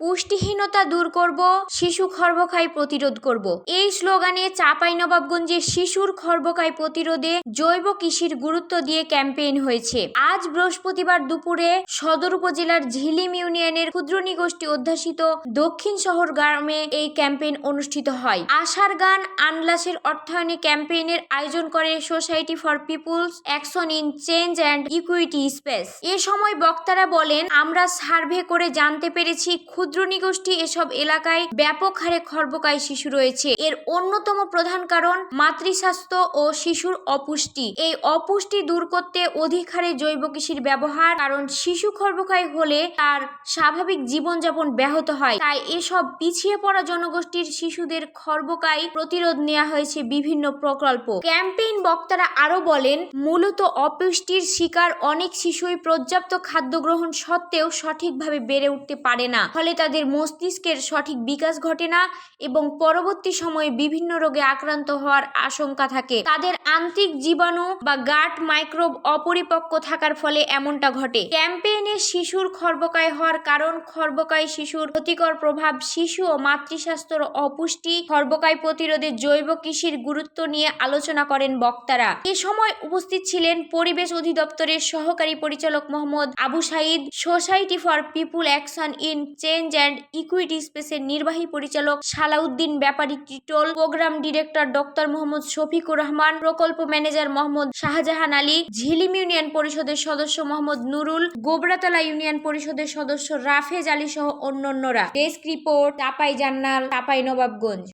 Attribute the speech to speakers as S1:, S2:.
S1: পুষ্টিহীনতা দূর করব, শিশু খর্বকাই প্রতিরোধ করব। এই স্লোগানে চাঁপাইনবাবগঞ্জে শিশুর খর্বকাই প্রতিরোধে জৈব কৃষির গুরুত্ব দিয়ে ক্যাম্পেইন হয়েছে। আজ বৃহস্পতিবার দুপুরে সদর উপজেলার ঝিলিম ইউনিয়নের ক্ষুদ্রনী গোষ্ঠী অধ্যাসিত দক্ষিণ শহর গ্রামে এই ক্যাম্পেইন অনুষ্ঠিত হয়। আশার গান আনলাসের অর্থায়নে ক্যাম্পেইনের আয়োজন করে society for peoples, action in change and equity space. এ সময় বক্তারা বলেন, আমরা সার্ভে করে জানতে পেরেছি ক্ষুদ্র নিগোষ্ঠী এসব এলাকায় ব্যাপক হারে খর্বকায় শিশু রয়েছে। এর অন্যতম প্রধান কারণ মাতৃস্বাস্থ্য ও শিশুর অপুষ্টি। এই অপুষ্টি দূর করতে অধিক হারে জৈব কৃষির ব্যবহার, কারণ শিশু খর্বকায় হলে তার স্বাভাবিক জীবনযাপন ব্যাহত হয়। তাই এসব পিছিয়ে পড়া জনগোষ্ঠীর শিশুদের খর্বকায় প্রতিরোধ নেওয়া হয়েছে বিভিন্ন প্রকল্প। ক্যাম্পেইন বক্তারা আরও বলেন, মূলত অপুষ্টির শিকার অনেক শিশুই পর্যাপ্ত খাদ্য গ্রহণ সত্ত্বেও সঠিকভাবে বেড়ে উঠতে পারে না। ফলে তাদের মস্তিষ্কের সঠিক বিকাশ ঘটে না এবং পরবর্তী সময়ে বিভিন্ন রোগে আক্রান্ত হওয়ার আশঙ্কা থাকে। তাদের আন্তিক জীবাণু বা গাট মাইক্রোব অপরিপক্ক থাকার ফলে এমনটা ঘটে। ক্যাম্পেইনে শিশুর খর্বকায় হওয়ার কারণ, খর্বকায় শিশুর ক্ষতিকর প্রভাব, শিশু ও মাতৃস্বাস্থ্যর অপুষ্টি, খর্বকায় প্রতিরোধে জৈব কৃষির গুরুত্ব নিয়ে আলোচনা করেন বক্তারা। এ সময় উপস্থিত ছিলেন পরিবেশ অধিদপ্তরের সহকারী পরিচালক Mohammad Abu Saeed society for people action in change and equity স্পেসের নির্বাহী পরিচালক Salauddin Bepari Titol, programme director doctor Mohammad Shafiqur Rahman, প্রকল্প ম্যানেজার মোহাম্মদ শাহজাহান আলী, ঝিলিম ইউনিয়ন পরিষদের সদস্য মোহাম্মদ নুরুল গোবরাতলা ইউনিয়ন পরিষদের সদস্য রাফেজ আলী সহ অন্যান্যরা। ডেস্ক রিপোর্ট চাপাই জান্নাল চাপাই নবাবগঞ্জ।